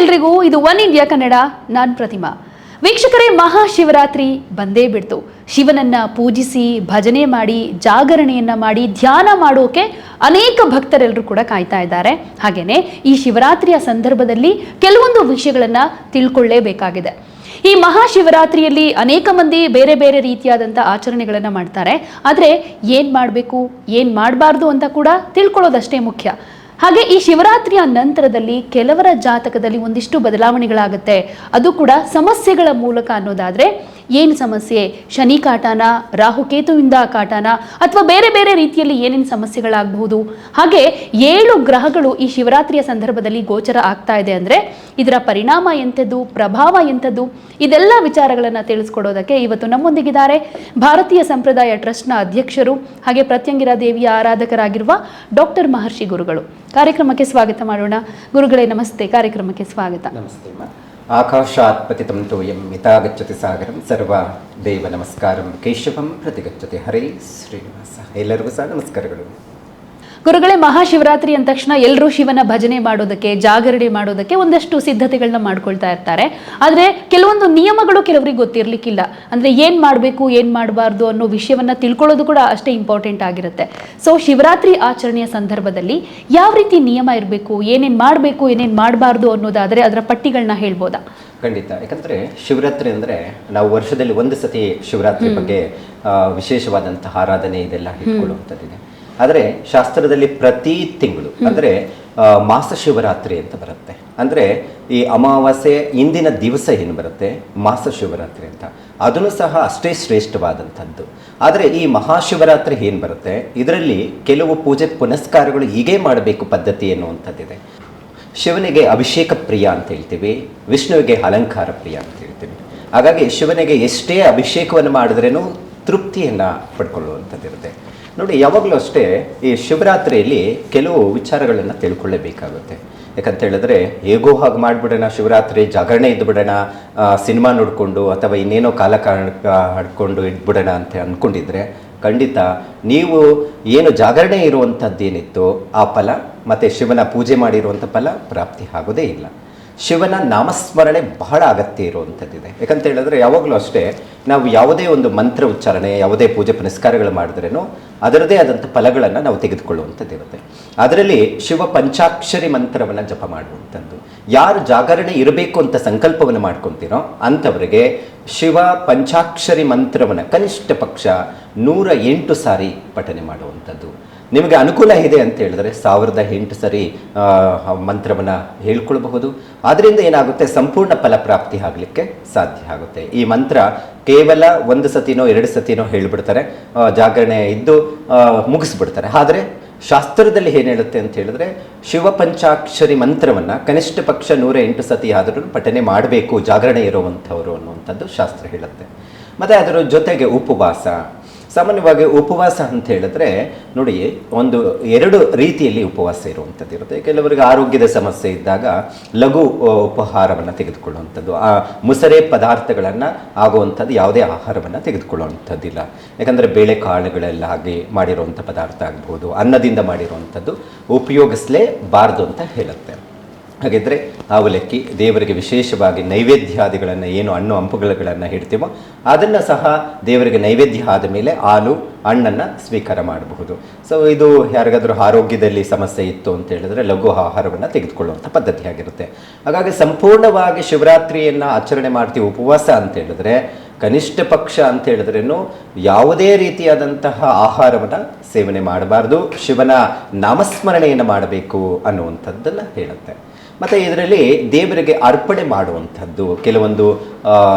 ಎಲ್ರಿಗೂ ಇದು one India Kannada, ನಾನ್ ಪ್ರತಿಮಾ. ವೀಕ್ಷಕರೇ, ಮಹಾಶಿವರಾತ್ರಿ ಬಂದೇ ಬಿಡ್ತು. ಶಿವನನ್ನ ಪೂಜಿಸಿ, ಭಜನೆ ಮಾಡಿ, ಜಾಗರಣೆಯನ್ನ ಮಾಡಿ, ಧ್ಯಾನ ಮಾಡೋಕೆ ಅನೇಕ ಭಕ್ತರೆಲ್ಲರೂ ಕೂಡ ಕಾಯ್ತಾ ಇದ್ದಾರೆ. ಹಾಗೇನೆ ಈ ಶಿವರಾತ್ರಿಯ ಸಂದರ್ಭದಲ್ಲಿ ಕೆಲವೊಂದು ವಿಷಯಗಳನ್ನ ತಿಳ್ಕೊಳ್ಳೇಬೇಕಾಗಿದೆ. ಈ ಮಹಾಶಿವರಾತ್ರಿಯಲ್ಲಿ ಅನೇಕ ಮಂದಿ ಬೇರೆ ಬೇರೆ ರೀತಿಯಾದಂಥ ಆಚರಣೆಗಳನ್ನು ಮಾಡ್ತಾರೆ. ಆದರೆ ಏನು ಮಾಡಬೇಕು, ಏನು ಮಾಡಬಾರ್ದು ಅಂತ ಕೂಡ ತಿಳ್ಕೊಳ್ಳೋದಷ್ಟೇ ಮುಖ್ಯ. ಹಾಗೆ ಈ ಶಿವರಾತ್ರಿಯ ನಂತರದಲ್ಲಿ ಕೆಲವರ ಜಾತಕದಲ್ಲಿ ಒಂದಿಷ್ಟು ಬದಲಾವಣೆಗಳಾಗುತ್ತೆ. ಅದು ಕೂಡ ಸಮಸ್ಯೆಗಳ ಮೂಲಕ ಅನ್ನೋದಾದ್ರೆ ಏನು ಸಮಸ್ಯೆ? ಶನಿ ಕಾಟಾನ ರಾಹುಕೇತುವಿಂದ ಕಾಟಾನ ಅಥವಾ ಬೇರೆ ಬೇರೆ ರೀತಿಯಲ್ಲಿ ಏನೇನು ಸಮಸ್ಯೆಗಳಾಗಬಹುದು? ಹಾಗೆ ಏಳು ಗ್ರಹಗಳು ಈ ಶಿವರಾತ್ರಿಯ ಸಂದರ್ಭದಲ್ಲಿ ಗೋಚರ ಆಗ್ತಾ ಇದೆ ಅಂದರೆ ಇದರ ಪರಿಣಾಮ ಎಂಥದ್ದು, ಪ್ರಭಾವ ಎಂಥದ್ದು? ಇದೆಲ್ಲ ವಿಚಾರಗಳನ್ನು ತಿಳಿಸ್ಕೊಡೋದಕ್ಕೆ ಇವತ್ತು ನಮ್ಮೊಂದಿಗಿದ್ದಾರೆ ಭಾರತೀಯ ಸಂಪ್ರದಾಯ ಟ್ರಸ್ಟ್ನ ಅಧ್ಯಕ್ಷರು ಹಾಗೆ ಪ್ರತ್ಯಂಗಿರ ದೇವಿಯ ಆರಾಧಕರಾಗಿರುವ ಡಾಕ್ಟರ್ ಮಹರ್ಷಿ ಗುರುಗಳು. ಕಾರ್ಯಕ್ರಮಕ್ಕೆ ಸ್ವಾಗತ ಮಾಡೋಣ. ಗುರುಗಳೇ, ನಮಸ್ತೆ. ಕಾರ್ಯಕ್ರಮಕ್ಕೆ ಸ್ವಾಗತ. ನಮಸ್ತೆ ಆಕಾಶಾತ್ ಪತಿತಂ ತೋಯಂ ಮಿತಾಗಚ್ಚತಿ ಸಾಗರಂ ಸರ್ವ ದೇವ ನಮಸ್ಕಾರಂ ಕೇಶವಂ ಪ್ರತಿಗಚ್ಚತಿ ಹರೇ ಶ್ರೀನಿವಾಸ ಎಲ್ಲರಿಗೂ ಸಹ ನಮಸ್ಕಾರಗಳು ಗುರುಗಳೇ ಮಹಾಶಿವರಾತ್ರಿ ಅಂದ ತಕ್ಷಣ ಎಲ್ಲರೂ ಶಿವನ ಭಜನೆ ಮಾಡೋದಕ್ಕೆ ಜಾಗರಣೆ ಮಾಡೋದಕ್ಕೆ ಒಂದಷ್ಟು ಸಿದ್ಧತೆಗಳನ್ನ ಮಾಡ್ಕೊಳ್ತಾ ಇರ್ತಾರೆ. ಆದರೆ ಕೆಲವೊಂದು ನಿಯಮಗಳು ಕೆಲವರಿಗೆ ಗೊತ್ತಿರಲಿಕ್ಕಿಲ್ಲ. ಅಂದರೆ ಏನು ಮಾಡಬೇಕು ಏನು ಮಾಡಬಾರ್ದು ಅನ್ನೋ ವಿಷಯವನ್ನ ತಿಳ್ಕೊಳ್ಳೋದು ಕೂಡ ಅಷ್ಟೇ ಇಂಪಾರ್ಟೆಂಟ್ ಆಗಿರುತ್ತೆ. ಸೊ ಶಿವರಾತ್ರಿ ಆಚರಣೆಯ ಸಂದರ್ಭದಲ್ಲಿ ಯಾವ ರೀತಿ ನಿಯಮ ಇರಬೇಕು ಏನೇನು ಮಾಡಬೇಕು ಏನೇನು ಮಾಡಬಾರ್ದು ಅನ್ನೋದಾದರೆ ಅದರ ಪಟ್ಟಿಗಳನ್ನ ಹೇಳ್ಬೋದಾ? ಖಂಡಿತ. ಯಾಕಂದ್ರೆ ಶಿವರಾತ್ರಿ ಅಂದ್ರೆ ನಾವು ವರ್ಷದಲ್ಲಿ ಒಂದು ಸತಿ ಶಿವರಾತ್ರಿ ಬಗ್ಗೆ ಆ, ವಿಶೇಷವಾದಂತಹ ಆರಾಧನೆ ಇದೆಲ್ಲ ಇಟ್ಕೊಳ್ಳುವಂಥದ್ದಿದೆ. ಆದರೆ ಶಾಸ್ತ್ರದಲ್ಲಿ ಪ್ರತಿ ತಿಂಗಳು ಅಂದ್ರೆ ಮಾಸ ಶಿವರಾತ್ರಿ ಅಂತ ಬರುತ್ತೆ. ಅಂದ್ರೆ ಈ ಅಮಾವಾಸ್ಯೆ ಇಂದಿನ ದಿವಸ ಏನು ಬರುತ್ತೆ? ಮಾಸ ಶಿವರಾತ್ರಿ ಅಂತ. ಅದನ್ನು ಸಹ ಅಷ್ಟೇ ಶ್ರೇಷ್ಠವಾದಂಥದ್ದು. ಆದರೆ ಈ ಮಹಾಶಿವರಾತ್ರಿ ಏನು ಬರುತ್ತೆ? ಇದರಲ್ಲಿ ಕೆಲವು ಪೂಜೆ ಪುನಸ್ಕಾರಗಳು ಹೀಗೆ ಮಾಡಬೇಕು ಪದ್ಧತಿ ಎನ್ನುವಂಥದ್ದಿದೆ. ಶಿವನಿಗೆ ಅಭಿಷೇಕ ಪ್ರಿಯ ಅಂತ ಹೇಳ್ತೀವಿ ವಿಷ್ಣುವಿಗೆ ಅಲಂಕಾರ ಪ್ರಿಯ ಅಂತ ಹೇಳ್ತೀವಿ. ಹಾಗಾಗಿ ಶಿವನಿಗೆ ಎಷ್ಟೇ ಅಭಿಷೇಕವನ್ನು ಮಾಡಿದ್ರೇನು ತೃಪ್ತಿಯನ್ನು ಪಡ್ಕೊಳ್ಳುವಂಥದ್ದಿರುತ್ತೆ. ನೋಡಿ, ಯಾವಾಗಲೂ ಅಷ್ಟೇ ಈ ಶಿವರಾತ್ರಿಯಲ್ಲಿ ಕೆಲವು ವಿಚಾರಗಳನ್ನು ತಿಳ್ಕೊಳ್ಳೇಬೇಕಾಗುತ್ತೆ. ಯಾಕಂತ ಹೇಳಿದ್ರೆ ಹೇಗೋ ಹಾಗೆ ಮಾಡಿಬಿಡೋಣ, ಶಿವರಾತ್ರಿ ಜಾಗರಣೆ ಇದ್ದುಬಿಡೋಣ ಸಿನಿಮಾ ನೋಡಿಕೊಂಡು ಅಥವಾ ಇನ್ನೇನೋ ಕಾಲ ಹಾಡ್ಕೊಂಡು ಇಟ್ಬಿಡೋಣ ಅಂತ ಅಂದ್ಕೊಂಡಿದ್ರೆ ಖಂಡಿತ ನೀವು ಏನು ಜಾಗರಣೆ ಇರುವಂಥದ್ದೇನಿತ್ತು ಆ ಫಲ ಮತ್ತು ಶಿವನ ಪೂಜೆ ಮಾಡಿರುವಂಥ ಫಲ ಪ್ರಾಪ್ತಿ ಆಗೋದೇ ಇಲ್ಲ. ಶಿವನ ನಾಮಸ್ಮರಣೆ ಬಹಳ ಅಗತ್ಯ ಇರುವಂಥದ್ದಿದೆ. ಯಾಕಂತ ಹೇಳಿದ್ರೆ ಯಾವಾಗಲೂ ಅಷ್ಟೇ ನಾವು ಯಾವುದೇ ಒಂದು ಮಂತ್ರ ಉಚ್ಚಾರಣೆ, ಯಾವುದೇ ಪೂಜೆ ಪುನಸ್ಕಾರಗಳು ಮಾಡಿದ್ರೇನೋ ಅದರದೇ ಆದಂಥ ಫಲಗಳನ್ನು ನಾವು ತೆಗೆದುಕೊಳ್ಳುವಂಥದ್ದಿರುತ್ತೆ ಅದರಲ್ಲಿ ಶಿವ ಪಂಚಾಕ್ಷರಿ ಮಂತ್ರವನ್ನು ಜಪ ಮಾಡುವಂಥದ್ದು. ಯಾರು ಜಾಗರಣೆ ಇರಬೇಕು ಅಂತ ಸಂಕಲ್ಪವನ್ನು ಮಾಡ್ಕೊತೀರೋ ಅಂಥವರಿಗೆ ಶಿವ ಪಂಚಾಕ್ಷರಿ ಮಂತ್ರವನ್ನು ಕನಿಷ್ಠ ಪಕ್ಷ ನೂರ ಎಂಟು ಸಾರಿ ಪಠನೆ ಮಾಡುವಂಥದ್ದು. ನಿಮಗೆ ಅನುಕೂಲ ಇದೆ ಅಂತ ಹೇಳಿದ್ರೆ ಸಾವಿರದ ಎಂಟು ಸರಿ ಮಂತ್ರವನ್ನು ಹೇಳ್ಕೊಳ್ಬಹುದು. ಆದ್ದರಿಂದ ಏನಾಗುತ್ತೆ? ಸಂಪೂರ್ಣ ಫಲಪ್ರಾಪ್ತಿ ಆಗಲಿಕ್ಕೆ ಸಾಧ್ಯ ಆಗುತ್ತೆ. ಈ ಮಂತ್ರ ಕೇವಲ ಒಂದು ಸತಿನೋ, ಎರಡು ಸತಿನೋ ಹೇಳಿಬಿಡ್ತಾರೆ. ಜಾಗರಣೆ ಇದ್ದು ಮುಗಿಸ್ಬಿಡ್ತಾರೆ. ಆದರೆ ಶಾಸ್ತ್ರದಲ್ಲಿ ಏನು ಹೇಳುತ್ತೆ ಅಂತ ಹೇಳಿದ್ರೆ ಶಿವ ಪಂಚಾಕ್ಷರಿ ಮಂತ್ರವನ್ನು ಕನಿಷ್ಠ ಪಕ್ಷ ನೂರ ಎಂಟು ಸತಿ ಆದರೂ ಪಠನೆ ಮಾಡಬೇಕು, ಜಾಗರಣೆ ಇರುವಂಥವರು ಅನ್ನುವಂಥದ್ದು ಶಾಸ್ತ್ರ ಹೇಳುತ್ತೆ. ಮತ್ತು ಅದರ ಜೊತೆಗೆ ಉಪವಾಸ ಸಾಮಾನ್ಯವಾಗಿ ಉಪವಾಸ ಅಂತ ಹೇಳಿದ್ರೆ, ನೋಡಿ, ಒಂದು, ಎರಡು ರೀತಿಯಲ್ಲಿ ಉಪವಾಸ ಇರುವಂಥದ್ದು ಇರುತ್ತೆ. ಕೆಲವರಿಗೆ ಆರೋಗ್ಯದ ಸಮಸ್ಯೆ ಇದ್ದಾಗ ಲಘು ಉಪಹಾರವನ್ನು ತೆಗೆದುಕೊಳ್ಳುವಂಥದ್ದು. ಆ ಮುಸರೆ ಪದಾರ್ಥಗಳನ್ನು ಆಗುವಂಥದ್ದು, ಯಾವುದೇ ಆಹಾರವನ್ನು ತೆಗೆದುಕೊಳ್ಳುವಂಥದ್ದಿಲ್ಲ. ಯಾಕಂದರೆ ಬೇಳೆ ಕಾಳುಗಳೆಲ್ಲ ಹಾಗೆ ಮಾಡಿರುವಂಥ ಪದಾರ್ಥ ಆಗ್ಬೋದು, ಅನ್ನದಿಂದ ಮಾಡಿರುವಂಥದ್ದು ಉಪಯೋಗಿಸಲೇಬಾರ್ದು ಅಂತ ಹೇಳುತ್ತೆ. ಹಾಗಿದ್ರೆ ಅವಲಕ್ಕಿ ದೇವರಿಗೆ ವಿಶೇಷವಾಗಿ ನೈವೇದ್ಯಾದಿಗಳನ್ನು ಏನು ಹಣ್ಣು ಹಂಪುಗಳನ್ನು ಇಡ್ತೀವೋ ಅದನ್ನು ಸಹ ದೇವರಿಗೆ ನೈವೇದ್ಯ ಆದ ಮೇಲೆ ಹಾಲು, ಹಣ್ಣನ್ನು ಸ್ವೀಕಾರ ಮಾಡಬಹುದು. ಸೊ ಇದು ಯಾರಿಗಾದರೂ ಆರೋಗ್ಯದಲ್ಲಿ ಸಮಸ್ಯೆ ಇತ್ತು ಅಂತ ಹೇಳಿದ್ರೆ ಲಘು ಆಹಾರವನ್ನು ತೆಗೆದುಕೊಳ್ಳುವಂಥ ಪದ್ಧತಿ ಆಗಿರುತ್ತೆ. ಹಾಗಾಗಿ ಸಂಪೂರ್ಣವಾಗಿ ಶಿವರಾತ್ರಿಯನ್ನು ಆಚರಣೆ ಮಾಡ್ತೀವಿ ಉಪವಾಸ ಅಂತ ಹೇಳಿದ್ರೆ, ಕನಿಷ್ಠ ಪಕ್ಷ ಅಂತ ಹೇಳಿದ್ರೇನು ಯಾವುದೇ ರೀತಿಯಾದಂತಹ ಆಹಾರವನ್ನು ಸೇವನೆ ಮಾಡಬಾರ್ದು, ಶಿವನ ನಾಮಸ್ಮರಣೆಯನ್ನು ಮಾಡಬೇಕು ಅನ್ನುವಂಥದ್ದನ್ನು ಹೇಳುತ್ತೆ. ಮತ್ತು ಇದರಲ್ಲಿ ದೇವರಿಗೆ ಅರ್ಪಣೆ ಮಾಡುವಂಥದ್ದು. ಕೆಲವೊಂದು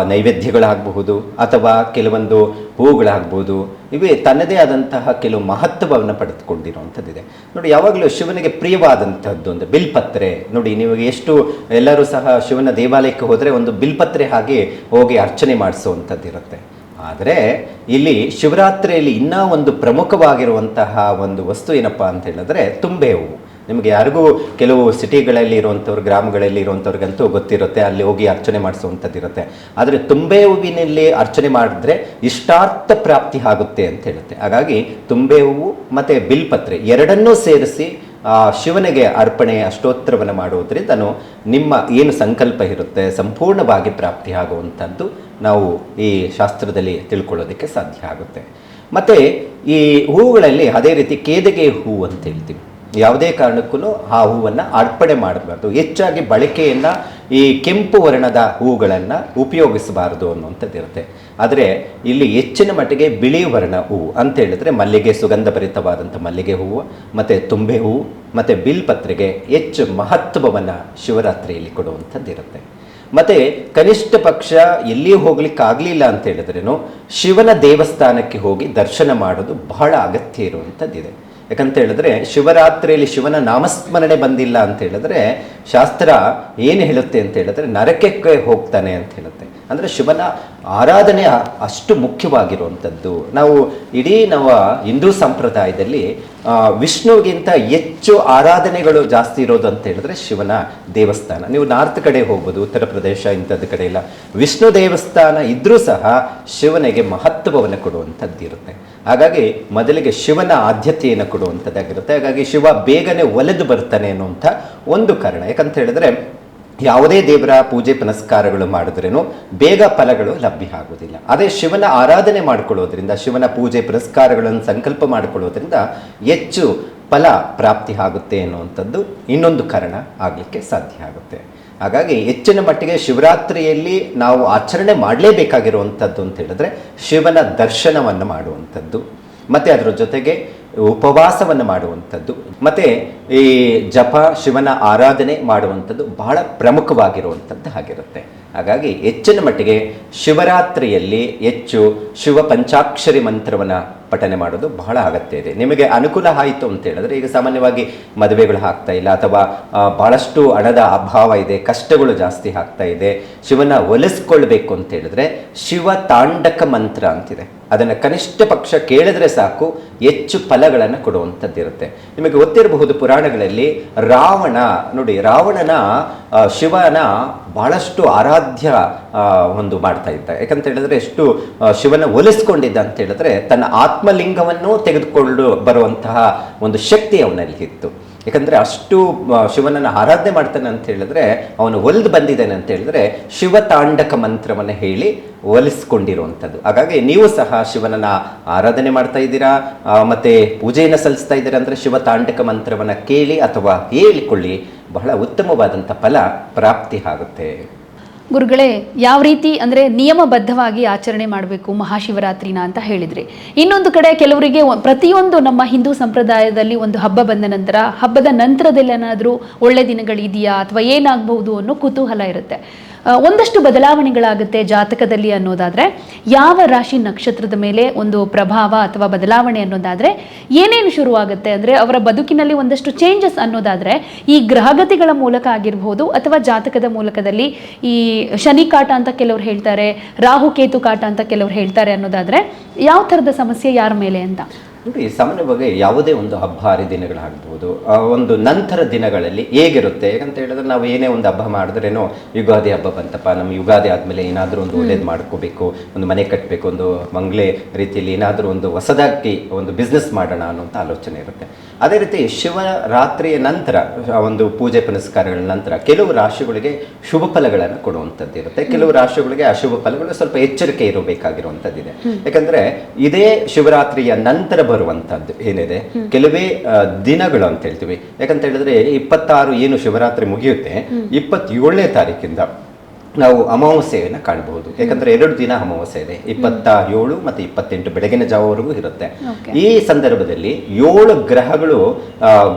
ನೈವೇದ್ಯಗಳಾಗಬಹುದು ಅಥವಾ ಕೆಲವೊಂದು ಹೂವುಗಳಾಗ್ಬೋದು ಇವೇ ತನ್ನದೇ ಆದಂತಹ ಕೆಲವು ಮಹತ್ವವನ್ನು ಪಡೆದುಕೊಂಡಿರುವಂಥದ್ದಿದೆ. ನೋಡಿ, ಯಾವಾಗಲೂ ಶಿವನಿಗೆ ಪ್ರಿಯವಾದಂಥದ್ದು ಒಂದು ಬಿಲ್ಪತ್ರೆ. ನೋಡಿ ನೀವು ಎಷ್ಟು, ಎಲ್ಲರೂ ಸಹ ಶಿವನ ದೇವಾಲಯಕ್ಕೆ ಹೋದರೆ ಒಂದು ಬಿಲ್ಪತ್ರೆ ಹಾಗೆ ಹೋಗಿ ಅರ್ಚನೆ ಮಾಡಿಸುವಂಥದ್ದಿರುತ್ತೆ. ಆದರೆ, ಇಲ್ಲಿ ಶಿವರಾತ್ರಿಯಲ್ಲಿ ಇನ್ನೂ ಒಂದು ಪ್ರಮುಖವಾಗಿರುವಂತಹ ಒಂದು ವಸ್ತು ಏನಪ್ಪ ಅಂತ ಹೇಳಿದ್ರೆ, ತುಂಬೆ ಹೂವು. ನಿಮಗೆ ಯಾರಿಗೂ ಕೆಲವು ಸಿಟಿಗಳಲ್ಲಿ ಇರುವಂಥವ್ರು, ಗ್ರಾಮಗಳಲ್ಲಿ ಇರುವಂಥವ್ರಿಗಂತೂ ಗೊತ್ತಿರುತ್ತೆ, ಅಲ್ಲಿ ಹೋಗಿ ಅರ್ಚನೆ ಮಾಡಿಸುವಂಥದ್ದು ಇರುತ್ತೆ. ಆದರೆ ತುಂಬೆ ಹೂವಿನಲ್ಲಿ ಅರ್ಚನೆ ಮಾಡಿದ್ರೆ ಇಷ್ಟಾರ್ಥ ಪ್ರಾಪ್ತಿ ಆಗುತ್ತೆ ಅಂತ ಹೇಳುತ್ತೆ. ಹಾಗಾಗಿ ತುಂಬೆ ಹೂವು ಮತ್ತು ಬಿಲ್ಪತ್ರೆ ಎರಡನ್ನೂ ಸೇರಿಸಿ ಶಿವನಿಗೆ ಅರ್ಪಣೆ ಅಷ್ಟೋತ್ತರವನ್ನು ಮಾಡುವುದರಿಂದ ನಿಮ್ಮ ಏನು ಸಂಕಲ್ಪ ಇರುತ್ತೆ, ಸಂಪೂರ್ಣವಾಗಿ ಪ್ರಾಪ್ತಿ ಆಗುವಂಥದ್ದು ನಾವು ಈ ಶಾಸ್ತ್ರದಲ್ಲಿ ತಿಳ್ಕೊಳ್ಳೋದಕ್ಕೆ ಸಾಧ್ಯ ಆಗುತ್ತೆ. ಮತ್ತು ಈ ಹೂಗಳಲ್ಲಿ ಅದೇ ರೀತಿ ಕೇದಗೆ ಹೂ ಅಂತ ಹೇಳ್ತೀವಿ. ಯಾವುದೇ ಕಾರಣಕ್ಕೂ ಆ ಹೂವನ್ನು ಅರ್ಪಣೆ ಮಾಡಬಾರ್ದು. ಹೆಚ್ಚಾಗಿ ಬಳಕೆಯನ್ನು ಈ ಕೆಂಪು ವರ್ಣದ ಹೂಗಳನ್ನು ಉಪಯೋಗಿಸಬಾರದು ಅನ್ನುವಂಥದ್ದು ಇರುತ್ತೆ. ಆದರೆ ಇಲ್ಲಿ ಹೆಚ್ಚಿನ ಮಟ್ಟಿಗೆ ಬಿಳಿ ವರ್ಣ ಹೂವು ಅಂತ ಹೇಳಿದ್ರೆ ಮಲ್ಲಿಗೆ ಸುಗಂಧಭರಿತವಾದಂಥ ಮಲ್ಲಿಗೆ ಹೂವು, ಮತ್ತು ತುಂಬೆ ಹೂವು ಮತ್ತು ಬಿಲ್ಪತ್ರೆಗೆ ಹೆಚ್ಚು ಮಹತ್ವವನ್ನು ಶಿವರಾತ್ರಿಯಲ್ಲಿ ಕೊಡುವಂಥದ್ದು ಇರುತ್ತೆ ಮತ್ತೆ ಕನಿಷ್ಠ ಪಕ್ಷ ಎಲ್ಲಿಯೂ ಹೋಗ್ಲಿಕ್ಕೆ ಆಗ್ಲಿಲ್ಲ ಅಂತ ಹೇಳಿದ್ರೇನು, ಶಿವನ ದೇವಸ್ಥಾನಕ್ಕೆ ಹೋಗಿ ದರ್ಶನ ಮಾಡೋದು ಬಹಳ ಅಗತ್ಯ ಇರುವಂಥದ್ದಿದೆ. ಯಾಕಂತ ಹೇಳಿದ್ರೆ, ಶಿವರಾತ್ರಿಯಲ್ಲಿ ಶಿವನ ನಾಮಸ್ಮರಣೆ ಬಂದಿಲ್ಲ ಅಂತ ಹೇಳಿದ್ರೆ, ಶಾಸ್ತ್ರ ಏನು ಹೇಳುತ್ತೆ ಅಂತ ಹೇಳಿದ್ರೆ, ನರಕಕ್ಕೆ ಹೋಗ್ತಾನೆ ಅಂತ ಹೇಳುತ್ತೆ. ಅಂದ್ರೆ ಶಿವನ ಆರಾಧನೆ ಅಷ್ಟು ಮುಖ್ಯವಾಗಿರುವಂಥದ್ದು. ನಾವು ಇಡೀ ನಮ್ಮ ಹಿಂದೂ ಸಂಪ್ರದಾಯದಲ್ಲಿ ವಿಷ್ಣುಗಿಂತ ಹೆಚ್ಚು ಆರಾಧನೆಗಳು ಜಾಸ್ತಿ ಇರೋದು ಅಂತ ಹೇಳಿದ್ರೆ ಶಿವನ ದೇವಸ್ಥಾನ. ನೀವು ನಾರ್ತ್ ಕಡೆ ಹೋಗ್ಬೋದು, ಉತ್ತರ ಪ್ರದೇಶ ಇಂಥದ್ದು ಕಡೆ ಎಲ್ಲ ವಿಷ್ಣು ದೇವಸ್ಥಾನ ಇದ್ದರೂ ಸಹ ಶಿವನಿಗೆ ಮಹತ್ವವನ್ನು ಕೊಡುವಂಥದ್ದು ಇರುತ್ತೆ. ಹಾಗಾಗಿ ಮೊದಲಿಗೆ ಶಿವನ ಆದ್ಯತೆಯನ್ನು ಕೊಡುವಂಥದ್ದಾಗಿರುತ್ತೆ. ಹಾಗಾಗಿ ಶಿವ ಬೇಗನೆ ಒಲೆದು ಬರ್ತಾನೆ ಅನ್ನುವಂಥ ಒಂದು ಕಾರಣ. ಯಾಕಂತ ಹೇಳಿದ್ರೆ ಯಾವುದೇ ದೇವರ ಪೂಜೆ ಪುನಸ್ಕಾರಗಳು ಮಾಡಿದ್ರೇನು ಬೇಗ ಫಲಗಳು ಲಭ್ಯ ಆಗುವುದಿಲ್ಲ. ಅದೇ ಶಿವನ ಆರಾಧನೆ ಮಾಡಿಕೊಳ್ಳೋದ್ರಿಂದ, ಶಿವನ ಪೂಜೆ ಪುರಸ್ಕಾರಗಳನ್ನು ಸಂಕಲ್ಪ ಮಾಡಿಕೊಳ್ಳೋದ್ರಿಂದ ಹೆಚ್ಚು ಫಲ ಪ್ರಾಪ್ತಿ ಆಗುತ್ತೆ ಅನ್ನುವಂಥದ್ದು ಇನ್ನೊಂದು ಕಾರಣ ಆಗಲಿಕ್ಕೆ ಸಾಧ್ಯ ಆಗುತ್ತೆ. ಹಾಗಾಗಿ ಹೆಚ್ಚಿನ ಮಟ್ಟಿಗೆ ಶಿವರಾತ್ರಿಯಲ್ಲಿ ನಾವು ಆಚರಣೆ ಮಾಡಲೇಬೇಕಾಗಿರುವಂಥದ್ದು ಅಂತ ಹೇಳಿದ್ರೆ ಶಿವನ ದರ್ಶನವನ್ನು ಮಾಡುವಂಥದ್ದು. ಮತ್ತು ಅದರ ಜೊತೆಗೆ ಉಪವಾಸವನ್ನು ಮಾಡುವಂಥದ್ದು. ಮತ್ತು ಈ ಜಪ, ಶಿವನ ಆರಾಧನೆ ಮಾಡುವಂಥದ್ದು ಬಹಳ ಪ್ರಮುಖವಾಗಿರುವಂಥದ್ದು ಆಗಿರುತ್ತೆ ಹಾಗಾಗಿ ಹೆಚ್ಚಿನ ಮಟ್ಟಿಗೆ ಶಿವರಾತ್ರಿಯಲ್ಲಿ ಹೆಚ್ಚು ಶಿವ ಪಂಚಾಕ್ಷರಿ ಮಂತ್ರವನ್ನು ಪಠನೆ ಮಾಡೋದು ಬಹಳ ಅಗತ್ಯ ಇದೆ. ನಿಮಗೆ ಅನುಕೂಲ ಆಯಿತು ಅಂತ ಹೇಳಿದ್ರೆ ಈಗ ಸಾಮಾನ್ಯವಾಗಿ ಮದುವೆಗಳು ಆಗ್ತಾ ಇಲ್ಲ ಅಥವಾ ಬಹಳಷ್ಟು ಹಣದ ಅಭಾವ ಇದೆ, ಕಷ್ಟಗಳು ಜಾಸ್ತಿ ಆಗ್ತಾ ಇದೆ, ಶಿವನ ಒಲಿಸ್ಕೊಳ್ಬೇಕು ಅಂತ ಹೇಳಿದ್ರೆ ಶಿವ ತಾಂಡಕ ಮಂತ್ರ ಅಂತಿದೆ. ಅದನ್ನು ಕನಿಷ್ಠ ಪಕ್ಷ ಕೇಳಿದ್ರೆ ಸಾಕು, ಹೆಚ್ಚು ಫಲಗಳನ್ನು ಕೊಡುವಂಥದ್ದಿರುತ್ತೆ ನಿಮಗೆ ಗೊತ್ತಿರಬಹುದು ಪುರಾಣಗಳಲ್ಲಿ ರಾವಣ, ನೋಡಿ ರಾವಣನ ಶಿವನ ಬಹಳಷ್ಟು ಆರಾಧ್ಯ ಒಂದು ಮಾಡ್ತಾ ಇದ್ದ. ಯಾಕಂತ ಹೇಳಿದ್ರೆ ಎಷ್ಟು ಶಿವನ ಒಲಿಸ್ಕೊಂಡಿದ್ದ ಅಂತ ಹೇಳಿದ್ರೆ ತನ್ನ ಆತ್ಮಲಿಂಗವನ್ನು ತೆಗೆದುಕೊಂಡು ಬರುವಂತಹ ಒಂದು ಶಕ್ತಿ ಅವನಲ್ಲಿ ಇತ್ತು. ಯಾಕಂದರೆ ಅಷ್ಟು ಶಿವನನ್ನು ಆರಾಧನೆ ಮಾಡ್ತಾನೆ ಅಂತ ಹೇಳಿದ್ರೆ, ಅವನು ಒಲಿದು ಬಂದಿದ್ದಾನೆ ಅಂತ ಹೇಳಿದ್ರೆ ಶಿವ ತಾಂಡಕ ಮಂತ್ರವನ್ನು ಹೇಳಿ ಒಲಿಸ್ಕೊಂಡಿರುವಂಥದ್ದು. ಹಾಗಾಗಿ ನೀವು ಸಹ ಶಿವನನ್ನ ಆರಾಧನೆ ಮಾಡ್ತಾ ಇದ್ದೀರಾ? ಮತ್ತೆ ಪೂಜೆಯನ್ನು ಸಲ್ಲಿಸ್ತಾ ಇದ್ದೀರಾ ಅಂದರೆ ಶಿವ ತಾಂಡಕ ಮಂತ್ರವನ್ನು ಕೇಳಿ ಅಥವಾ ಹೇಳಿಕೊಳ್ಳಿ. ಬಹಳ ಉತ್ತಮವಾದಂಥ ಫಲ ಪ್ರಾಪ್ತಿ ಆಗುತ್ತೆ. ಗುರುಗಳೇ, ಯಾವ ರೀತಿ ಅಂದರೆ ನಿಯಮಬದ್ಧವಾಗಿ ಆಚರಣೆ ಮಾಡಬೇಕು ಮಹಾಶಿವರಾತ್ರಿನ ಅಂತ ಹೇಳಿದ್ರಿ. ಇನ್ನೊಂದು ಕಡೆ ಕೆಲವರಿಗೆ ಪ್ರತಿಯೊಂದು ನಮ್ಮ ಹಿಂದೂ ಸಂಪ್ರದಾಯದಲ್ಲಿ ಒಂದು ಹಬ್ಬ ಬಂದ ನಂತರ, ಹಬ್ಬದ ನಂತರದಲ್ಲಿ ಏನಾದರೂ ಒಳ್ಳೆ ದಿನಗಳಿದೆಯಾ ಅಥವಾ ಏನಾಗಬಹುದು ಅನ್ನೋ ಕುತೂಹಲ ಇರುತ್ತೆ. ಒಂದಷ್ಟು ಬದಲಾವಣೆಗಳಾಗುತ್ತೆ ಜಾತಕದಲ್ಲಿ ಅನ್ನೋದಾದರೆ, ಯಾವ ರಾಶಿ ನಕ್ಷತ್ರದ ಮೇಲೆ ಒಂದು ಪ್ರಭಾವ ಅಥವಾ ಬದಲಾವಣೆ ಅನ್ನೋದಾದರೆ, ಏನೇನು ಶುರುವಾಗುತ್ತೆ ಅಂದರೆ ಅವರ ಬದುಕಿನಲ್ಲಿ ಒಂದಷ್ಟು ಚೇಂಜಸ್ ಅನ್ನೋದಾದರೆ, ಈ ಗ್ರಹಗತಿಗಳ ಮೂಲಕ ಆಗಿರಬಹುದು ಅಥವಾ ಜಾತಕದ ಮೂಲಕದಲ್ಲಿ ಈ ಶನಿ ಕಾಟ ಅಂತ ಕೆಲವರು ಹೇಳ್ತಾರೆ, ರಾಹು ಕೇತು ಕಾಟ ಅಂತ ಕೆಲವರು ಹೇಳ್ತಾರೆ ಅನ್ನೋದಾದರೆ, ಯಾವ ಥರದ ಸಮಸ್ಯೆ ಯಾರ ಮೇಲೆ ಅಂತ? ನೋಡಿ ಸಾಮಾನ್ಯವಾಗಿ ಯಾವುದೇ ಒಂದು ಹಬ್ಬ ಹರಿದಿನಗಳಾಗ್ಬೋದು ಆ ಒಂದು ನಂತರ ದಿನಗಳಲ್ಲಿ ಹೇಗಿರುತ್ತೆ? ಯಾಕಂತ ಹೇಳಿದ್ರೆ ನಾವು ಏನೇ ಒಂದು ಹಬ್ಬ ಮಾಡಿದ್ರೇನೋ ಯುಗಾದಿ ಹಬ್ಬ ಬಂತಪ್ಪ ನಮ್ಮ ಯುಗಾದಿ ಆದಮೇಲೆ ಏನಾದರೂ ಒಂದು ಒಳ್ಳೇದು ಮಾಡ್ಕೋಬೇಕು ಒಂದು ಮನೆ ಕಟ್ಟಬೇಕು ಒಂದು ಮಂಗ್ಲೆ ರೀತಿಯಲ್ಲಿ ಏನಾದರೂ ಒಂದು ಹೊಸದಾಗಿ ಒಂದು ಬಿಸ್ನೆಸ್ ಮಾಡೋಣ ಅನ್ನೋಂಥ ಆಲೋಚನೆ ಇರುತ್ತೆ. ಅದೇ ರೀತಿ ಶಿವರಾತ್ರಿಯ ನಂತರ ಒಂದು ಪೂಜೆ ಪುನಸ್ಕಾರಗಳ ನಂತರ ಕೆಲವು ರಾಶಿಗಳಿಗೆ ಶುಭ ಫಲಗಳನ್ನು ಕೊಡುವಂಥದ್ದು ಇರುತ್ತೆ. ಕೆಲವು ರಾಶಿಗಳಿಗೆ ಅಶುಭ ಫಲಗಳು ಸ್ವಲ್ಪ ಎಚ್ಚರಿಕೆ ಇರಬೇಕಾಗಿರುವಂಥದ್ದಿದೆ. ಯಾಕಂದ್ರೆ ಇದೇ ಶಿವರಾತ್ರಿಯ ನಂತರ ಬರುವಂಥದ್ದು ಏನಿದೆ? ಕೆಲವೇ ದಿನಗಳು ಅಂತ ಹೇಳ್ತೀವಿ. ಯಾಕಂತ ಹೇಳಿದ್ರೆ ಇಪ್ಪತ್ತಾರು ಏನು ಶಿವರಾತ್ರಿ ಮುಗಿಯುತ್ತೆ ಇಪ್ಪತ್ತೇಳನೇ ತಾರೀಕಿಂದ ನಾವು ಅಮಾವಾಸ್ಯೆಯನ್ನು ಕಾಣಬಹುದು ಯಾಕಂದ್ರೆ ಎರಡು ದಿನ ಅಮಾವಾಸ್ಯೆ ಇದೆ. ಇಪ್ಪತ್ತ ಏಳು ಮತ್ತು ಇಪ್ಪತ್ತೆಂಟು ಬೆಳಗಿನ ಜಾವವರೆಗೂ ಇರುತ್ತೆ. ಈ ಸಂದರ್ಭದಲ್ಲಿ ಏಳು ಗ್ರಹಗಳು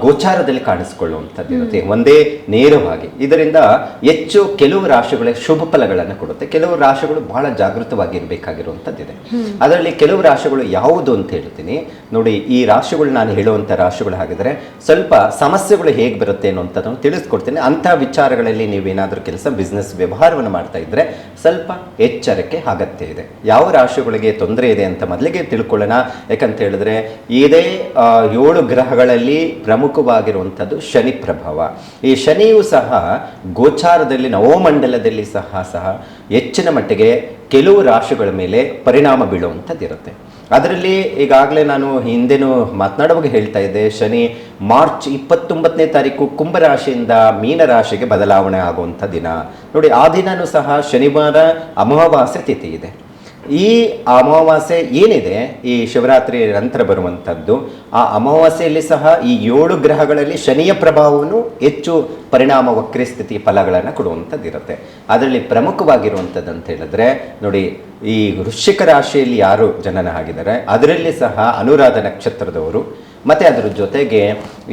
ಗೋಚಾರದಲ್ಲಿ ಕಾಣಿಸಿಕೊಳ್ಳುವಂಥದ್ದು ಇರುತ್ತೆ. ಒಂದೇ ನೇರವಾಗಿ. ಇದರಿಂದ ಹೆಚ್ಚು ಕೆಲವು ರಾಶಿಗಳಿಗೆ ಶುಭ ಫಲಗಳನ್ನು ಕೊಡುತ್ತೆ. ಕೆಲವು ರಾಶಿಗಳು ಬಹಳ ಜಾಗೃತವಾಗಿರಬೇಕಾಗಿರುವಂಥದ್ದಿದೆ. ಅದರಲ್ಲಿ ಕೆಲವು ರಾಶಿಗಳು ಯಾವುದು ಅಂತ ಹೇಳ್ತೀನಿ. ನೋಡಿ ಈ ರಾಶಿಗಳು ನಾನು ಹೇಳುವಂಥ ರಾಶಿಗಳು ಹಾಗಿದ್ರೆ ಸ್ವಲ್ಪ ಸಮಸ್ಯೆಗಳು ಹೇಗೆ ಬರುತ್ತೆ ಅನ್ನೋಂಥದ್ದನ್ನು ತಿಳಿಸ್ಕೊಡ್ತೀನಿ. ಅಂಥ ವಿಚಾರಗಳಲ್ಲಿ ನೀವೇನಾದರೂ ಕೆಲಸ ಬಿಸ್ನೆಸ್ ವ್ಯವಹಾರವನ್ನು ಮಾಡ್ತಾ ಇದ್ದರೆ ಸ್ವಲ್ಪ ಎಚ್ಚರಿಕೆ ಅಗತ್ಯ ಇದೆ. ಯಾವ ರಾಶಿಗಳಿಗೆ ತೊಂದರೆ ಇದೆ ಅಂತ ಮೊದಲಿಗೆ ತಿಳ್ಕೊಳ್ಳೋಣ. ಯಾಕಂತ ಹೇಳಿದ್ರೆ ಇದೇ ಏಳು ಗ್ರಹಗಳಲ್ಲಿ ಪ್ರಮುಖವಾಗಿರುವಂಥದ್ದು ಶನಿ ಪ್ರಭಾವ. ಈ ಶನಿಯು ಸಹ ಗೋಚಾರದಲ್ಲಿ, ನವೋಮಂಡಲದಲ್ಲಿ ಸಹ ಸಹ ಹೆಚ್ಚಿನ ಮಟ್ಟಿಗೆ ಕೆಲವು ರಾಶಿಗಳ ಮೇಲೆ ಪರಿಣಾಮ ಬೀಳುವಂಥದ್ದು ಇರುತ್ತೆ ಅದರಲ್ಲಿ ಈಗಾಗಲೇ ನಾನು ಹಿಂದೆನೂ ಮಾತನಾಡುವಾಗ ಹೇಳ್ತಾ ಇದ್ದೆ, ಶನಿ ಮಾರ್ಚ್ ಇಪ್ಪತ್ತೊಂಬತ್ತನೇ ತಾರೀಕು ಕುಂಭರಾಶಿಯಿಂದ ಮೀನರಾಶಿಗೆ ಬದಲಾವಣೆ ಆಗುವಂಥ ದಿನ. ನೋಡಿ, ಆ ದಿನನೂ ಸಹ ಶನಿವಾರ ಅಮಾವಾಸ್ಯ ತಿಥಿ ಇದೆ. ಈ ಅಮಾವಾಸ್ಯೆ ಏನಿದೆ, ಈ ಶಿವರಾತ್ರಿ ನಂತರ ಬರುವಂಥದ್ದು, ಆ ಅಮಾವಾಸ್ಯೆಯಲ್ಲಿ ಸಹ ಈ ಏಳು ಗ್ರಹಗಳಲ್ಲಿ ಶನಿಯ ಪ್ರಭಾವವನ್ನು ಹೆಚ್ಚು ಪರಿಣಾಮ ವಕ್ರಿ ಸ್ಥಿತಿ ಫಲಗಳನ್ನು ಕೊಡುವಂಥದ್ದು ಇರುತ್ತೆ ಅದರಲ್ಲಿ ಪ್ರಮುಖವಾಗಿರುವಂಥದ್ದು ಅಂತ ಹೇಳಿದ್ರೆ, ನೋಡಿ, ಈ ವೃಶ್ಚಿಕ ರಾಶಿಯಲ್ಲಿ ಯಾರು ಜನನ ಆಗಿದ್ದಾರೆ, ಅದರಲ್ಲಿ ಸಹ ಅನುರಾಧ ನಕ್ಷತ್ರದವರು, ಮತ್ತು ಅದರ ಜೊತೆಗೆ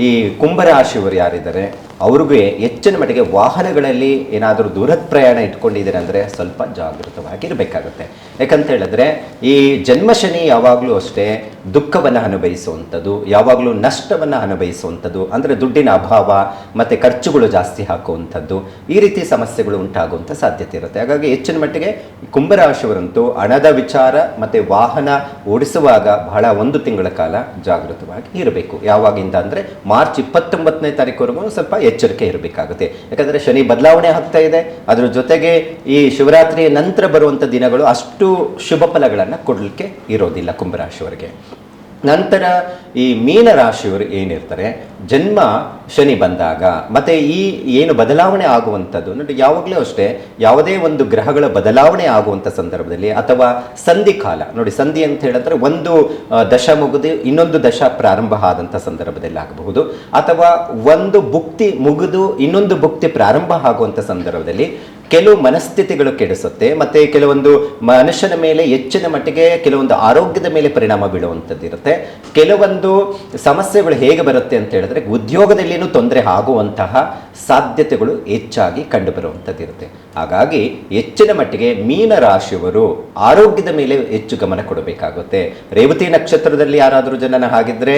ಈ ಕುಂಭರಾಶಿಯವರು ಯಾರಿದ್ದಾರೆ ಅವ್ರಿಗೆ ಹೆಚ್ಚಿನ ಮಟ್ಟಿಗೆ ವಾಹನಗಳಲ್ಲಿ ಏನಾದರೂ ದೂರದ ಪ್ರಯಾಣ ಇಟ್ಕೊಂಡಿದ್ದೀರ ಅಂದರೆ ಸ್ವಲ್ಪ ಜಾಗೃತವಾಗಿರಬೇಕಾಗುತ್ತೆ. ಯಾಕಂತ ಹೇಳಿದ್ರೆ, ಈ ಜನ್ಮ ಶನಿ ಯಾವಾಗಲೂ ಅಷ್ಟೇ ದುಃಖವನ್ನು ಅನುಭವಿಸುವಂಥದ್ದು, ಯಾವಾಗಲೂ ನಷ್ಟವನ್ನು ಅನುಭವಿಸುವಂಥದ್ದು, ಅಂದರೆ ದುಡ್ಡಿನ ಅಭಾವ ಮತ್ತು ಖರ್ಚುಗಳು ಜಾಸ್ತಿ ಹಾಕುವಂಥದ್ದು, ಈ ರೀತಿ ಸಮಸ್ಯೆಗಳು ಉಂಟಾಗುವಂಥ ಸಾಧ್ಯತೆ ಇರುತ್ತೆ. ಹಾಗಾಗಿ ಹೆಚ್ಚಿನ ಮಟ್ಟಿಗೆ ಕುಂಭರಾಶಿಯವರಂತೂ ಹಣದ ವಿಚಾರ ಮತ್ತು ವಾಹನ ಓಡಿಸುವಾಗ ಬಹಳ ಒಂದು ತಿಂಗಳ ಕಾಲ ಜಾಗೃತವಾಗಿ ಇರಬೇಕು. ಯಾವಾಗಿಂದ ಅಂದರೆ ಮಾರ್ಚ್ ಇಪ್ಪತ್ತೊಂಬತ್ತನೇ ತಾರೀಕುವರೆಗೂ ಸ್ವಲ್ಪ ಎಚ್ಚರಿಕೆ ಇರಬೇಕಾಗುತ್ತೆ. ಯಾಕಂದರೆ ಶನಿ ಬದಲಾವಣೆ ಆಗ್ತಾ ಇದೆ. ಅದರ ಜೊತೆಗೆ ಈ ಶಿವರಾತ್ರಿಯ ನಂತರ ಬರುವಂಥ ದಿನಗಳು ಅಷ್ಟು ಶುಭ ಫಲಗಳನ್ನು ಕೊಡಲಿಕ್ಕೆ ಇರೋದಿಲ್ಲ ಕುಂಭರಾಶಿಯವರಿಗೆ. ನಂತರ ಈ ಮೀನ ರಾಶಿಯವರು ಏನಿರ್ತಾರೆ? ಜನ್ಮ ಶನಿ ಬಂದಾಗ, ಮತ್ತೆ ಈ ಏನು ಬದಲಾವಣೆ ಆಗುವಂಥದ್ದು ನೋಡಿ ಯಾವಾಗಲೂ ಅಷ್ಟೇ ಯಾವುದೇ ಒಂದು ಗ್ರಹಗಳ ಬದಲಾವಣೆ ಆಗುವಂಥ ಸಂದರ್ಭದಲ್ಲಿ ಅಥವಾ ಸಂಧಿ ಕಾಲ, ನೋಡಿ ಸಂಧಿ ಅಂತ ಹೇಳಿದ್ರೆ ಒಂದು ದಶ ಮುಗಿದು ಇನ್ನೊಂದು ದಶ ಪ್ರಾರಂಭ ಆದಂಥ ಸಂದರ್ಭದಲ್ಲಿ ಆಗಬಹುದು. ಅಥವಾ ಒಂದು ಭುಕ್ತಿ ಮುಗಿದು ಇನ್ನೊಂದು ಭುಕ್ತಿ ಪ್ರಾರಂಭ ಆಗುವಂಥ ಸಂದರ್ಭದಲ್ಲಿ ಕೆಲವು ಮನಸ್ಥಿತಿಗಳು ಕೆಡಿಸುತ್ತೆ, ಮತ್ತೆ ಕೆಲವೊಂದು ಮನುಷ್ಯನ ಮೇಲೆ ಹೆಚ್ಚಿನ ಮಟ್ಟಿಗೆ ಕೆಲವೊಂದು ಆರೋಗ್ಯದ ಮೇಲೆ ಪರಿಣಾಮ ಬೀಳುವಂಥದ್ದು ಇರುತ್ತೆ ಕೆಲವೊಂದು ಸಮಸ್ಯೆಗಳು ಹೇಗೆ ಬರುತ್ತೆ ಅಂತ ಹೇಳಿದ್ರೆ ಉದ್ಯೋಗದಲ್ಲಿನೂ ತೊಂದರೆ ಆಗುವಂತಹ ಸಾಧ್ಯತೆಗಳು ಹೆಚ್ಚಾಗಿ ಕಂಡುಬರುವಂಥದ್ದಿರುತ್ತೆ. ಹಾಗಾಗಿ ಹೆಚ್ಚಿನ ಮಟ್ಟಿಗೆ ಮೀನ ರಾಶಿಯವರು ಆರೋಗ್ಯದ ಮೇಲೆ ಹೆಚ್ಚು ಗಮನ ಕೊಡಬೇಕಾಗುತ್ತೆ. ರೇವತಿ ನಕ್ಷತ್ರದಲ್ಲಿ ಯಾರಾದರೂ ಜನನ ಹಾಗಿದ್ರೆ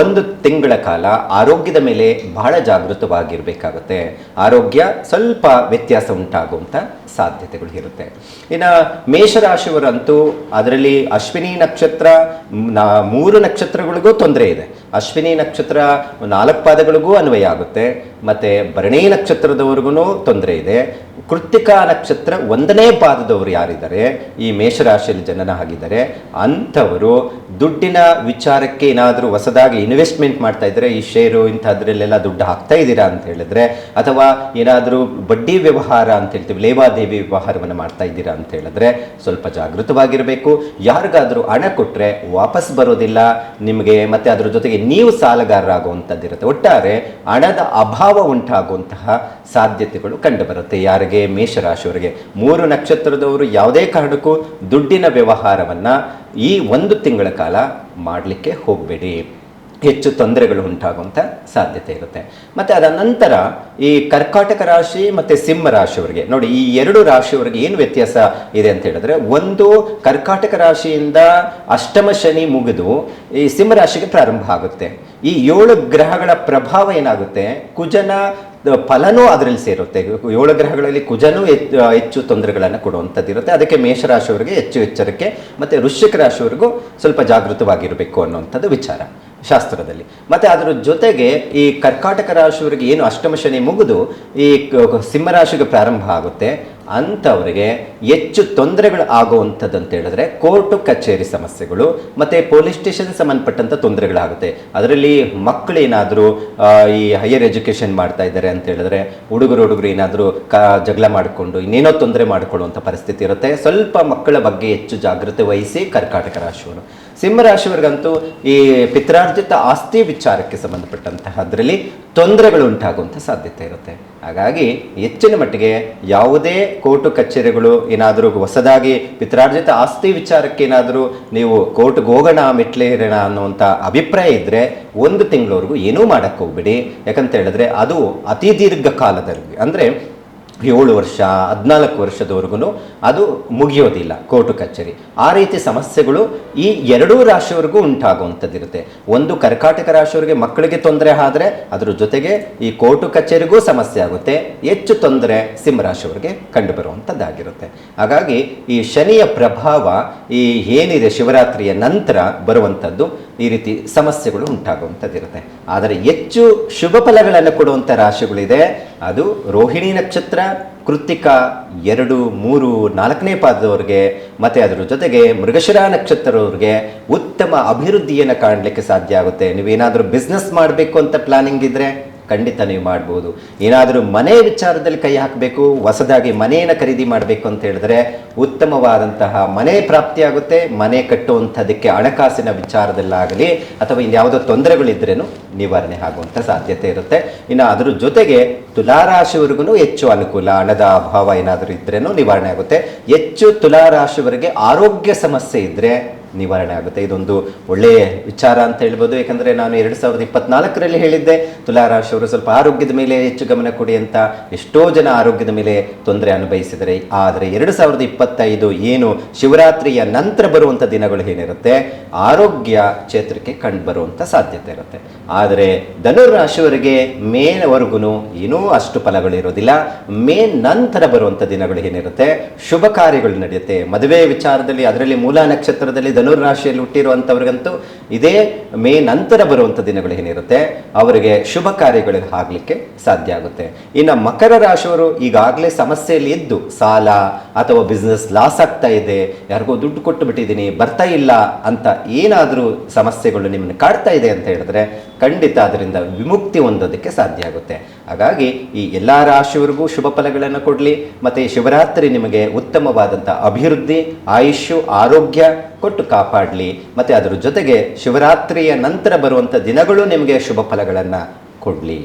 ಒಂದು ತಿಂಗಳ ಕಾಲ ಆರೋಗ್ಯದ ಮೇಲೆ ಬಹಳ ಜಾಗೃತವಾಗಿರಬೇಕಾಗುತ್ತೆ. ಆರೋಗ್ಯ ಸ್ವಲ್ಪ ವ್ಯತ್ಯಾಸ ಉಂಟಾಗುವಂಥ ಸಾಧ್ಯತೆಗಳು ಇರುತ್ತೆ. ಇನ್ನು ಮೇಷರಾಶಿಯವರಂತೂ ಅದರಲ್ಲಿ ಅಶ್ವಿನಿ ನಕ್ಷತ್ರ ಮೂರು ನಕ್ಷತ್ರಗಳಿಗೂ ತೊಂದರೆ ಇದೆ. ಅಶ್ವಿನಿ ನಕ್ಷತ್ರ ನಾಲ್ಕು ಪಾದಗಳಿಗೂ ಅನ್ವಯ ಆಗುತ್ತೆ. ಮತ್ತೆ ಭರಣಿ ನಕ್ಷತ್ರದವ್ರಿಗೂ ತೊಂದರೆ ಇದೆ. ಕೃತಿಕಾ ನಕ್ಷತ್ರ ಒಂದನೇ ಪಾದದವರು ಯಾರಿದ್ದಾರೆ? ಈ ಮೇಷರಾಶಿಯಲ್ಲಿ ಜನನ ಆಗಿದ್ದಾರೆ. ಅಂಥವರು ದುಡ್ಡಿನ ವಿಚಾರಕ್ಕೆ ಏನಾದರೂ ಹೊಸದಾಗಿ ಇನ್ವೆಸ್ಟ್ಮೆಂಟ್ ಮಾಡ್ತಾ ಇದ್ದರೆ ಈ ಷೇರು ಇಂಥದ್ರಲ್ಲೆಲ್ಲ ದುಡ್ಡು ಹಾಕ್ತಾ ಇದ್ದೀರಾ ಅಂತ ಹೇಳಿದ್ರೆ, ಅಥವಾ ಏನಾದರೂ ಬಡ್ಡಿ ವ್ಯವಹಾರ ಅಂತ ಹೇಳ್ತೀವಿ, ಲೇವಾದೇವಿ ವ್ಯವಹಾರವನ್ನು ಮಾಡ್ತಾ ಇದ್ದೀರಾ ಅಂತ ಹೇಳಿದ್ರೆ ಸ್ವಲ್ಪ ಜಾಗೃತವಾಗಿರಬೇಕು. ಯಾರಿಗಾದರೂ ಹಣ ಕೊಟ್ಟರೆ ವಾಪಸ್ ಬರೋದಿಲ್ಲ. ನಿಮಗೆ ಮತ್ತು ಅದರ ಜೊತೆಗೆ ನೀವು ಸಾಲಗಾರರಾಗುವಂಥದ್ದಿರುತ್ತೆ. ಒಟ್ಟಾರೆ ಹಣದ ಅಭಾವ ಉಂಟಾಗುವಂತಹ ಸಾಧ್ಯತೆಗಳು ಕಂಡುಬರುತ್ತೆ. ಯಾರಿಗೆ? ಮೇಷರಾಶಿಯವರಿಗೆ. ಮೂರು ನಕ್ಷತ್ರದವರು ಯಾವುದೇ ಕಾರಣಕ್ಕೂ ದುಡ್ಡಿನ ವ್ಯವಹಾರವನ್ನು ಈ ಒಂದು ತಿಂಗಳ ಕಾಲ ಮಾಡಲಿಕ್ಕೆ ಹೋಗಬೇಡಿ. ಹೆಚ್ಚು ತೊಂದರೆಗಳು ಉಂಟಾಗುವಂಥ ಸಾಧ್ಯತೆ ಇರುತ್ತೆ. ಮತ್ತು ಅದ ನಂತರ ಈ ಕರ್ಕಾಟಕ ರಾಶಿ ಮತ್ತು ಸಿಂಹ ರಾಶಿಯವರಿಗೆ, ನೋಡಿ ಈ ಎರಡು ರಾಶಿಯವರಿಗೆ ಏನು ವ್ಯತ್ಯಾಸ ಇದೆ ಅಂತ ಹೇಳಿದ್ರೆ, ಒಂದು ಕರ್ಕಾಟಕ ರಾಶಿಯಿಂದ ಅಷ್ಟಮ ಶನಿ ಮುಗಿದು ಈ ಸಿಂಹ ರಾಶಿಗೆ ಪ್ರಾರಂಭ ಆಗುತ್ತೆ. ಈ ಏಳು ಗ್ರಹಗಳ ಪ್ರಭಾವ ಏನಾಗುತ್ತೆ? ಕುಜನ ಫಲನೂ ಅದರಲ್ಲಿ ಸೇರುತ್ತೆ. ಏಳು ಗ್ರಹಗಳಲ್ಲಿ ಕುಜನೂ ಹೆಚ್ಚು ತೊಂದರೆಗಳನ್ನು ಕೊಡುವಂಥದ್ದು ಇರುತ್ತೆ. ಅದಕ್ಕೆ ಮೇಷರಾಶಿಯವರಿಗೆ ಹೆಚ್ಚು ಎಚ್ಚರಿಕೆ ಮತ್ತು ವೃಶ್ಚಿಕ ರಾಶಿಯವರಿಗೂ ಸ್ವಲ್ಪ ಜಾಗೃತವಾಗಿರಬೇಕು ಅನ್ನುವಂಥದ್ದು ವಿಚಾರ ಶಾಸ್ತ್ರದಲ್ಲಿ. ಮತ್ತು ಅದರ ಜೊತೆಗೆ ಈ ಕರ್ಕಾಟಕ ರಾಶಿಯವರಿಗೆ ಏನು ಅಷ್ಟಮ ಶನಿ ಮುಗಿದು ಈ ಸಿಂಹರಾಶಿಗೆ ಪ್ರಾರಂಭ ಆಗುತ್ತೆ. ಅಂಥವರಿಗೆ ಹೆಚ್ಚು ತೊಂದರೆಗಳು ಆಗುವಂಥದ್ದು ಅಂತ ಹೇಳಿದ್ರೆ ಕೋರ್ಟು, ಕಚೇರಿ ಸಮಸ್ಯೆಗಳು, ಮತ್ತು ಪೊಲೀಸ್ ಸ್ಟೇಷನ್ ಸಂಬಂಧಪಟ್ಟಂಥ ತೊಂದರೆಗಳಾಗುತ್ತೆ. ಅದರಲ್ಲಿ ಮಕ್ಕಳು ಏನಾದರೂ ಈ ಹೈಯರ್ ಎಜುಕೇಷನ್ ಮಾಡ್ತಾ ಇದ್ದಾರೆ ಅಂತ ಹೇಳಿದ್ರೆ ಹುಡುಗರು ಹುಡುಗರು ಏನಾದರೂ ಕ, ಜಗಳ ಮಾಡಿಕೊಂಡು ಇನ್ನೇನೋ ತೊಂದರೆ ಮಾಡಿಕೊಳ್ಳುವಂಥ ಪರಿಸ್ಥಿತಿ ಇರುತ್ತೆ. ಸ್ವಲ್ಪ ಮಕ್ಕಳ ಬಗ್ಗೆ ಹೆಚ್ಚು ಜಾಗೃತಿ ವಹಿಸಿ ಕರ್ಕಾಟಕ ರಾಶಿಯವರು. ಸಿಂಹರಾಶಿಯವರಿಗಂತೂ ಈ ಪಿತ್ರಾರ್ಜಿತ ಆಸ್ತಿ ವಿಚಾರಕ್ಕೆ ಸಂಬಂಧಪಟ್ಟಂತಹ ಅದರಲ್ಲಿ ತೊಂದರೆಗಳು ಉಂಟಾಗುವಂಥ ಸಾಧ್ಯತೆ ಇರುತ್ತೆ. ಹಾಗಾಗಿ ಹೆಚ್ಚಿನ ಮಟ್ಟಿಗೆ ಯಾವುದೇ ಕೋರ್ಟು ಕಚೇರಿಗಳು ಏನಾದರೂ ಹೊಸದಾಗಿ ಪಿತ್ರಾರ್ಜಿತ ಆಸ್ತಿ ವಿಚಾರಕ್ಕೆ ಏನಾದರೂ ನೀವು ಕೋರ್ಟ್ಗೆ ಹೋಗೋಣ ಮೆಟ್ಲೇರೋಣ ಅನ್ನುವಂಥ ಅಭಿಪ್ರಾಯ ಇದ್ದರೆ ಒಂದು ತಿಂಗಳವರೆಗೂ ಏನೂ ಮಾಡೋಕ್ಕೆ ಹೋಗ್ಬಿಡಿ. ಯಾಕಂತ ಹೇಳಿದ್ರೆ ಅದು ಅತಿ ದೀರ್ಘ ಕಾಲದಲ್ಲಿ ಅಂದರೆ ಏಳು ವರ್ಷ, ಹದಿನಾಲ್ಕು ವರ್ಷದವರೆಗೂ ಅದು ಮುಗಿಯೋದಿಲ್ಲ ಕೋರ್ಟು ಕಚೇರಿ. ಆ ರೀತಿ ಸಮಸ್ಯೆಗಳು ಈ ಎರಡೂ ರಾಶಿಯವರೆಗೂ ಉಂಟಾಗುವಂಥದ್ದಿರುತ್ತೆ. ಒಂದು ಕರ್ಕಾಟಕ ರಾಶಿಯವರಿಗೆ ಮಕ್ಕಳಿಗೆ ತೊಂದರೆ ಆದರೆ ಅದರ ಜೊತೆಗೆ ಈ ಕೋರ್ಟು ಕಚೇರಿಗೂ ಸಮಸ್ಯೆ ಆಗುತ್ತೆ. ಹೆಚ್ಚು ತೊಂದರೆ ಸಿಂಹರಾಶಿಯವರಿಗೆ ಕಂಡುಬರುವಂಥದ್ದಾಗಿರುತ್ತೆ. ಹಾಗಾಗಿ ಈ ಶನಿಯ ಪ್ರಭಾವ, ಈ ಏನಿದೆ ಶಿವರಾತ್ರಿಯ ನಂತರ ಬರುವಂಥದ್ದು ಈ ರೀತಿ ಸಮಸ್ಯೆಗಳು ಉಂಟಾಗುವಂಥದ್ದಿರುತ್ತೆ. ಆದರೆ ಹೆಚ್ಚು ಶುಭ ಫಲಗಳನ್ನು ಕೊಡುವಂಥ ರಾಶಿಗಳಿದೆ. ಅದು ರೋಹಿಣಿ ನಕ್ಷತ್ರ ಕೃತಿಕ ಎರಡು, ಮೂರು, ನಾಲ್ಕನೇ ಪಾದದವ್ರಿಗೆ, ಮತ್ತು ಅದರ ಜೊತೆಗೆ ಮೃಗಶಿರ ನಕ್ಷತ್ರದವ್ರಿಗೆ ಉತ್ತಮ ಅಭಿವೃದ್ಧಿಯನ್ನು ಕಾಣಲಿಕ್ಕೆ ಸಾಧ್ಯ ಆಗುತ್ತೆ. ನೀವೇನಾದರೂ ಬಿಸ್ನೆಸ್ ಮಾಡಬೇಕು ಅಂತ ಪ್ಲಾನಿಂಗ್ ಇದ್ರೆ ಖಂಡಿತ ನೀವು ಮಾಡ್ಬೋದು. ಏನಾದರೂ ಮನೆ ವಿಚಾರದಲ್ಲಿ ಕೈ ಹಾಕಬೇಕು, ಹೊಸದಾಗಿ ಮನೆಯನ್ನು ಖರೀದಿ ಮಾಡಬೇಕು ಅಂತ ಹೇಳಿದ್ರೆ ಉತ್ತಮವಾದಂತಹ ಮನೆ ಪ್ರಾಪ್ತಿಯಾಗುತ್ತೆ, ಮನೆ ಕಟ್ಟುವಂಥದಕ್ಕೆ ಹಣಕಾಸಿನ ವಿಚಾರದಲ್ಲಾಗಲಿ ಅಥವಾ ಇನ್ಯಾವುದೋ ತೊಂದರೆಗಳಿದ್ರೇನು ನಿವಾರಣೆ ಆಗುವಂಥ ಸಾಧ್ಯತೆ ಇರುತ್ತೆ. ಇನ್ನು ಅದರ ಜೊತೆಗೆ ತುಲಾರಾಶಿವರೆಗೂ ಹೆಚ್ಚು ಅನುಕೂಲ, ಹಣದ ಅಭಾವ ಏನಾದರೂ ಇದ್ರೇನು ನಿವಾರಣೆ ಆಗುತ್ತೆ. ಹೆಚ್ಚು ತುಲಾರಾಶಿವರಿಗೆ ಆರೋಗ್ಯ ಸಮಸ್ಯೆ ಇದ್ದರೆ ನಿವಾರಣೆ ಆಗುತ್ತೆ. ಇದೊಂದು ಒಳ್ಳೆಯ ವಿಚಾರ ಅಂತ ಹೇಳ್ಬೋದು. ಯಾಕಂದರೆ ನಾನು ಎರಡು ಸಾವಿರದ ಇಪ್ಪತ್ನಾಲ್ಕರಲ್ಲಿ ಹೇಳಿದ್ದೆ ತುಲಾರಾಶಿಯವರು ಸ್ವಲ್ಪ ಆರೋಗ್ಯದ ಮೇಲೆ ಹೆಚ್ಚು ಗಮನ ಕೊಡಿ ಅಂತ ಎಷ್ಟೋ ಜನ ಆರೋಗ್ಯದ ಮೇಲೆ ತೊಂದರೆ ಅನುಭವಿಸಿದರೆ ಆದರೆ ಎರಡು ಸಾವಿರದ ಇಪ್ಪತ್ತೈದು ಏನು ಶಿವರಾತ್ರಿಯ ನಂತರ ಬರುವಂಥ ದಿನಗಳು ಏನಿರುತ್ತೆ? ಆರೋಗ್ಯ ಕ್ಷೇತ್ರಕ್ಕೆ ಕಂಡು ಬರುವಂಥ ಸಾಧ್ಯತೆ ಇರುತ್ತೆ. ಆದರೆ ಧನುರಾಶಿಯವರಿಗೆ ಮೇವರೆಗೂ ಏನೂ ಅಷ್ಟು ಫಲಗಳು ಇರೋದಿಲ್ಲ. ಮೇ ನಂತರ ಬರುವಂಥ ದಿನಗಳು ಏನಿರುತ್ತೆ? ಶುಭ ಕಾರ್ಯಗಳು ನಡೆಯುತ್ತೆ. ಮದುವೆ ವಿಚಾರದಲ್ಲಿ, ಅದರಲ್ಲಿ ಮೂಲ ನಕ್ಷತ್ರದಲ್ಲಿ ಧನುರಾಶಿಯಲ್ಲಿ ಹುಟ್ಟಿರುವಂಥವ್ರಿಗಂತೂ ಇದೇ ಮೇ ನಂತರ ಬರುವಂಥ ದಿನಗಳು ಏನಿರುತ್ತೆ, ಅವರಿಗೆ ಶುಭ ಕಾರ್ಯಗಳು ಆಗಲಿಕ್ಕೆ ಸಾಧ್ಯ ಆಗುತ್ತೆ. ಇನ್ನು ಮಕರ ರಾಶಿಯವರು ಈಗಾಗಲೇ ಸಮಸ್ಯೆಯಲ್ಲಿ ಇದ್ದು, ಸಾಲ ಅಥವಾ ಬಿಸ್ನೆಸ್ ಲಾಸ್ ಆಗ್ತಾ ಇದೆ, ಯಾರಿಗೋ ದುಡ್ಡು ಕೊಟ್ಟು ಬಿಟ್ಟಿದ್ದೀನಿ, ಬರ್ತಾ ಇಲ್ಲ ಅಂತ ಏನಾದರೂ ಸಮಸ್ಯೆಗಳು ನಿಮ್ಮನ್ನು ಕಾಡ್ತಾ ಇದೆ ಅಂತ ಹೇಳಿದ್ರೆ ಖಂಡಿತ ಅದರಿಂದ ವಿಮುಕ್ತಿ ಹೊಂದೋದಕ್ಕೆ ಸಾಧ್ಯ ಆಗುತ್ತೆ. ಹಾಗಾಗಿ ಈ ಎಲ್ಲ ರಾಶಿಯವರಿಗೂ ಶುಭ ಫಲಗಳನ್ನು ಕೊಡಲಿ, ಮತ್ತು ಈ ಶಿವರಾತ್ರಿ ನಿಮಗೆ ಉತ್ತಮವಾದಂಥ ಅಭಿವೃದ್ಧಿ, ಆಯುಷ್ಯು, ಆರೋಗ್ಯ ಕೊಟ್ಟು ಕಾಪಾಡಲಿ, ಮತ್ತು ಅದರ ಜೊತೆಗೆ ಶಿವರಾತ್ರಿಯ ನಂತರ ಬರುವಂಥ ದಿನಗಳು ನಿಮಗೆ ಶುಭ ಫಲಗಳನ್ನು ಕೊಡಲಿ.